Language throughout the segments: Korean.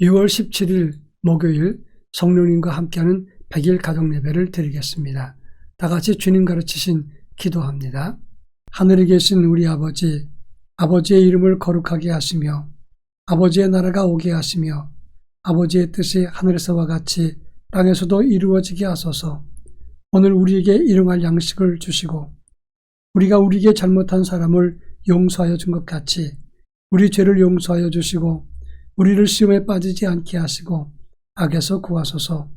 6월 17일 목요일 성령님과 함께하는 100일 가정 예배를 드리겠습니다. 다 같이 주님 가르치신 기도합니다. 하늘에 계신 우리 아버지, 아버지의 이름을 거룩하게 하시며 아버지의 나라가 오게 하시며 아버지의 뜻이 하늘에서와 같이 땅에서도 이루어지게 하소서. 오늘 우리에게 일용할 양식을 주시고 우리가 우리에게 잘못한 사람을 용서하여 준 것 같이 우리 죄를 용서하여 주시고 우리를 시험에 빠지지 않게 하시고 악에서 구하소서.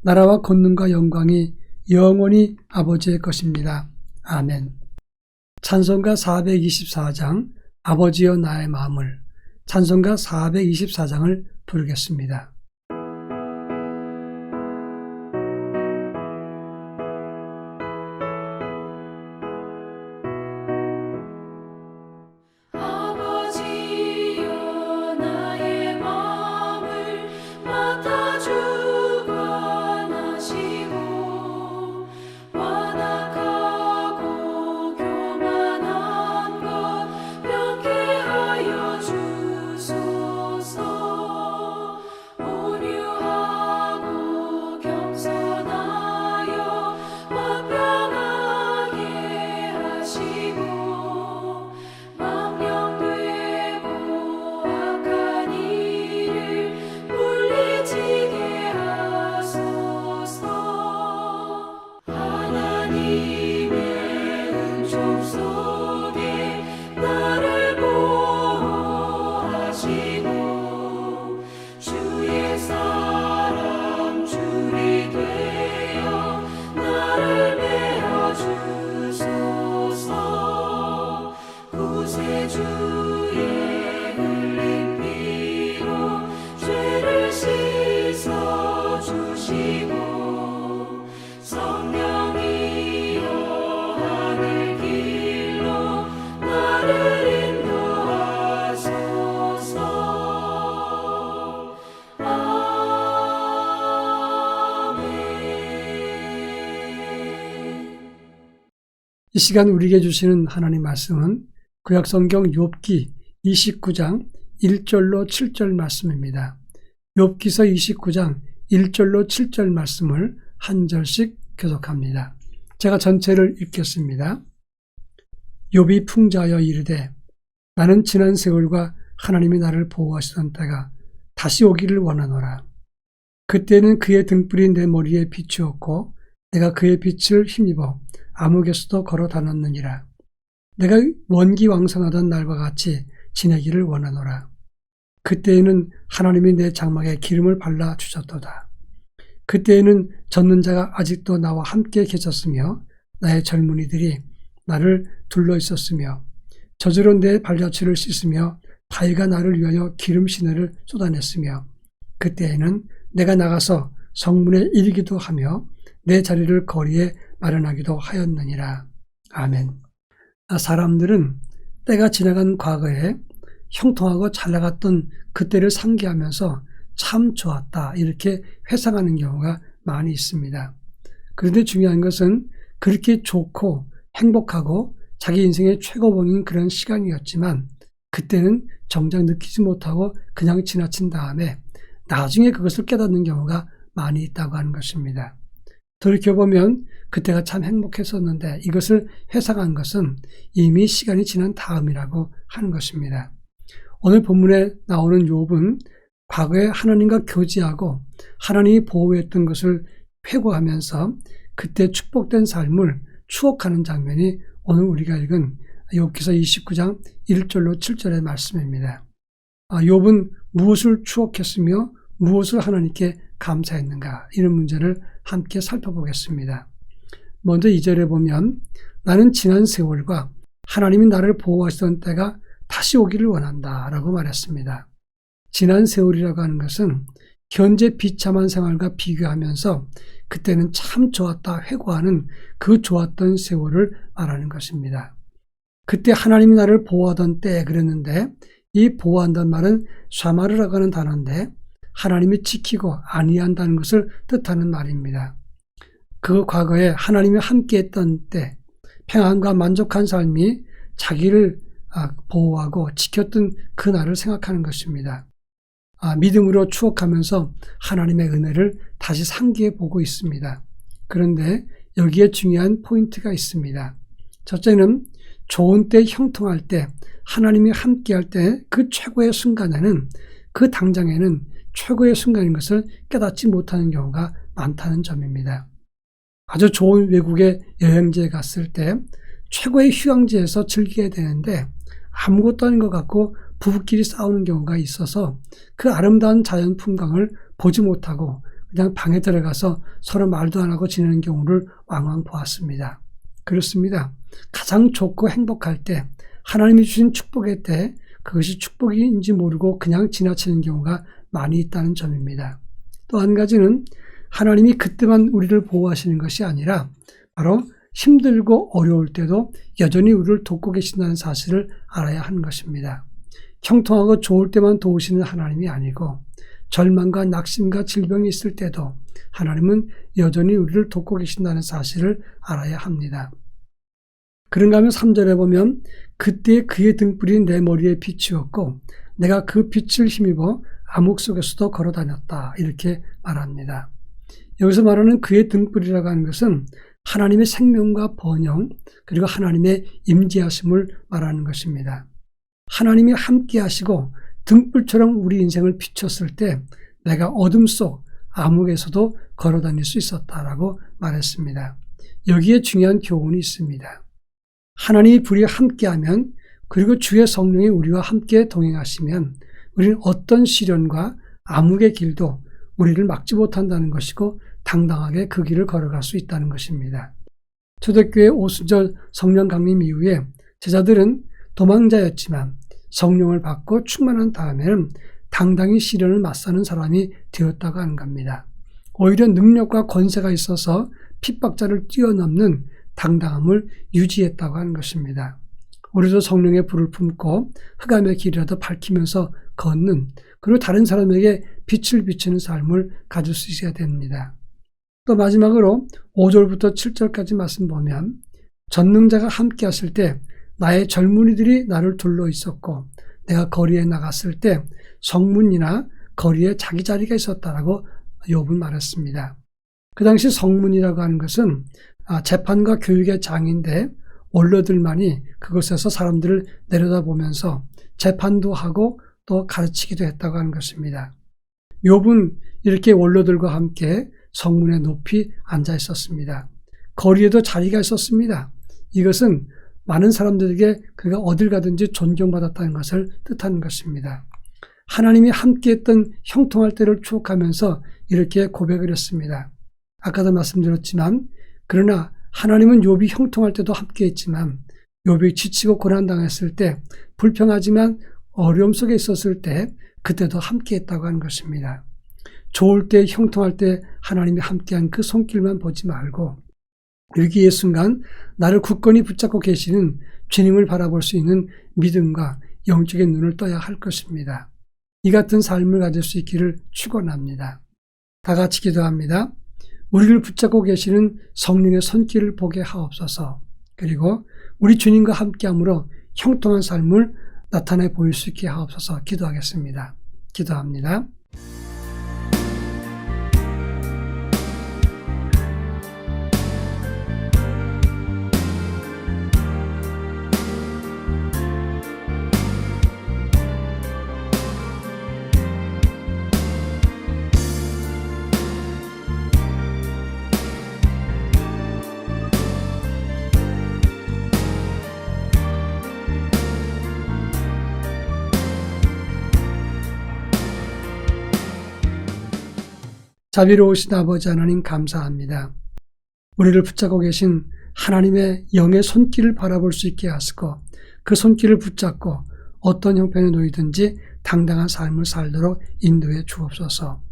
나라와 권능과 영광이 영원히 아버지의 것입니다. 아멘. 찬송가 424장 아버지여 나의 마음을 찬송가 424장을 부르겠습니다. 시간 우리에게 주시는 하나님 말씀은 구약 성경 욥기 29장 1절로 7절 말씀입니다. 욥기서 29장 1절로 7절 말씀을 한 절씩 교독합니다. 제가 전체를 읽겠습니다. 욥이 풍자하여 이르되 나는 지난 세월과 하나님이 나를 보호하시던 때가 다시 오기를 원하노라. 그때는 그의 등불이 내 머리에 비추었고 내가 그의 빛을 힘입어 암흑에서도 걸어 다녔느니라. 내가 원기왕성하던 날과 같이 지내기를 원하노라. 그때에는 하나님이 내 장막에 기름을 발라 주셨도다. 그때에는 젖는 자가 아직도 나와 함께 계셨으며 나의 젊은이들이 나를 둘러 있었으며 저주로 내 발자취를 씻으며 바위가 나를 위하여 기름 시내를 쏟아냈으며 그때에는 내가 나가서 성문에 이르기도 하며 내 자리를 거리에 마련하기도 하였느니라. 아멘. 아, 사람들은 때가 지나간 과거에 형통하고 잘 나갔던 그때를 상기하면서 참 좋았다 이렇게 회상하는 경우가 많이 있습니다. 그런데 중요한 것은 그렇게 좋고 행복하고 자기 인생의 최고봉인 그런 시간이었지만 그때는 정작 느끼지 못하고 그냥 지나친 다음에 나중에 그것을 깨닫는 경우가 많이 있다고 하는 것입니다. 돌이켜보면 그때가 참 행복했었는데 이것을 회상한 것은 이미 시간이 지난 다음이라고 하는 것입니다. 오늘 본문에 나오는 욥은 과거에 하나님과 교제하고 하나님이 보호했던 것을 회고하면서 그때 축복된 삶을 추억하는 장면이 오늘 우리가 읽은 욥기서 29장 1절로 7절의 말씀입니다. 아, 욥은 무엇을 추억했으며 무엇을 하나님께 감사했는가 이런 문제를 함께 살펴보겠습니다. 먼저 2절에 보면 나는 지난 세월과 하나님이 나를 보호하시던 때가 다시 오기를 원한다 라고 말했습니다. 지난 세월이라고 하는 것은 현재 비참한 생활과 비교하면서 그때는 참 좋았다 회고하는 그 좋았던 세월을 말하는 것입니다. 그때 하나님이 나를 보호하던 때 그랬는데 이 보호한다는 말은 샤마르라고 하는 단어인데 하나님이 지키고 안위한다는 것을 뜻하는 말입니다. 그 과거에 하나님이 함께했던 때 평안과 만족한 삶이 자기를 아, 보호하고 지켰던 그날을 생각하는 것입니다. 아, 믿음으로 추억하면서 하나님의 은혜를 다시 상기해 보고 있습니다. 그런데 여기에 중요한 포인트가 있습니다. 첫째는 좋은 때 형통할 때 하나님이 함께할 때 그 최고의 순간에는 그 당장에는 최고의 순간인 것을 깨닫지 못하는 경우가 많다는 점입니다. 아주 좋은 외국에 여행지에 갔을 때 최고의 휴양지에서 즐기게 되는데 아무것도 아닌 것 같고 부부끼리 싸우는 경우가 있어서 그 아름다운 자연 풍광을 보지 못하고 그냥 방에 들어가서 서로 말도 안 하고 지내는 경우를 왕왕 보았습니다. 그렇습니다. 가장 좋고 행복할 때 하나님이 주신 축복의 때 그것이 축복인지 모르고 그냥 지나치는 경우가 많이 있다는 점입니다. 또 한 가지는 하나님이 그때만 우리를 보호하시는 것이 아니라 바로 힘들고 어려울 때도 여전히 우리를 돕고 계신다는 사실을 알아야 하는 것입니다. 형통하고 좋을 때만 도우시는 하나님이 아니고 절망과 낙심과 질병이 있을 때도 하나님은 여전히 우리를 돕고 계신다는 사실을 알아야 합니다. 그런가 하면 3절에 보면 그때 그의 등불이 내 머리에 비추었고 내가 그 빛을 힘입어 암흑 속에서도 걸어 다녔다. 이렇게 말합니다. 여기서 말하는 그의 등불이라고 하는 것은 하나님의 생명과 번영 그리고 하나님의 임재하심을 말하는 것입니다. 하나님이 함께 하시고 등불처럼 우리 인생을 비췄을 때 내가 어둠 속 암흑에서도 걸어 다닐 수 있었다라고 말했습니다. 여기에 중요한 교훈이 있습니다. 하나님이 불이 함께하면 그리고 주의 성령이 우리와 함께 동행하시면 우리는 어떤 시련과 암흑의 길도 우리를 막지 못한다는 것이고 당당하게 그 길을 걸어갈 수 있다는 것입니다. 초대교회 오순절 성령 강림 이후에 제자들은 도망자였지만 성령을 받고 충만한 다음에는 당당히 시련을 맞서는 사람이 되었다고 하는 겁니다. 오히려 능력과 권세가 있어서 핍박자를 뛰어넘는 당당함을 유지했다고 하는 것입니다. 우리도 성령의 불을 품고 흑암의 길이라도 밝히면서 걷는 그리고 다른 사람에게 빛을 비추는 삶을 가질 수 있어야 됩니다. 또 마지막으로 5절부터 7절까지 말씀 보면 전능자가 함께 하실 때 나의 젊은이들이 나를 둘러 있었고 내가 거리에 나갔을 때 성문이나 거리에 자기 자리가 있었다라고 욥은 말했습니다. 그 당시 성문이라고 하는 것은 아, 재판과 교육의 장인데 원로들만이 그곳에서 사람들을 내려다보면서 재판도 하고 또 가르치기도 했다고 하는 것입니다. 욥은 이렇게 원로들과 함께 성문에 높이 앉아 있었습니다. 거리에도 자리가 있었습니다. 이것은 많은 사람들에게 그가 어딜 가든지 존경받았다는 것을 뜻하는 것입니다. 하나님이 함께했던 형통할 때를 추억하면서 이렇게 고백을 했습니다. 아까도 말씀드렸지만 그러나 하나님은 욥이 형통할 때도 함께했지만 욥이 지치고 고난 당했을 때 불평하지만 어려움 속에 있었을 때 그때도 함께했다고 하는 것입니다. 좋을 때 형통할 때 하나님이 함께한 그 손길만 보지 말고 위기의 순간 나를 굳건히 붙잡고 계시는 주님을 바라볼 수 있는 믿음과 영적인 눈을 떠야 할 것입니다. 이 같은 삶을 가질 수 있기를 축원합니다. 다 같이 기도합니다. 우리를 붙잡고 계시는 성령의 손길을 보게 하옵소서. 그리고 우리 주님과 함께함으로 형통한 삶을 나타내 보일 수 있게 하옵소서 기도하겠습니다. 기도합니다. 자비로우신 아버지 하나님 감사합니다. 우리를 붙잡고 계신 하나님의 영의 손길을 바라볼 수 있게 하시고 그 손길을 붙잡고 어떤 형편에 놓이든지 당당한 삶을 살도록 인도해 주옵소서.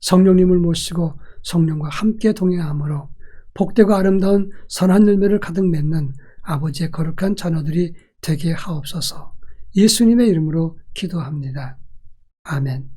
성령님을 모시고 성령과 함께 동행함으로 복되고 아름다운 선한 열매를 가득 맺는 아버지의 거룩한 자녀들이 되게 하옵소서. 예수님의 이름으로 기도합니다. 아멘.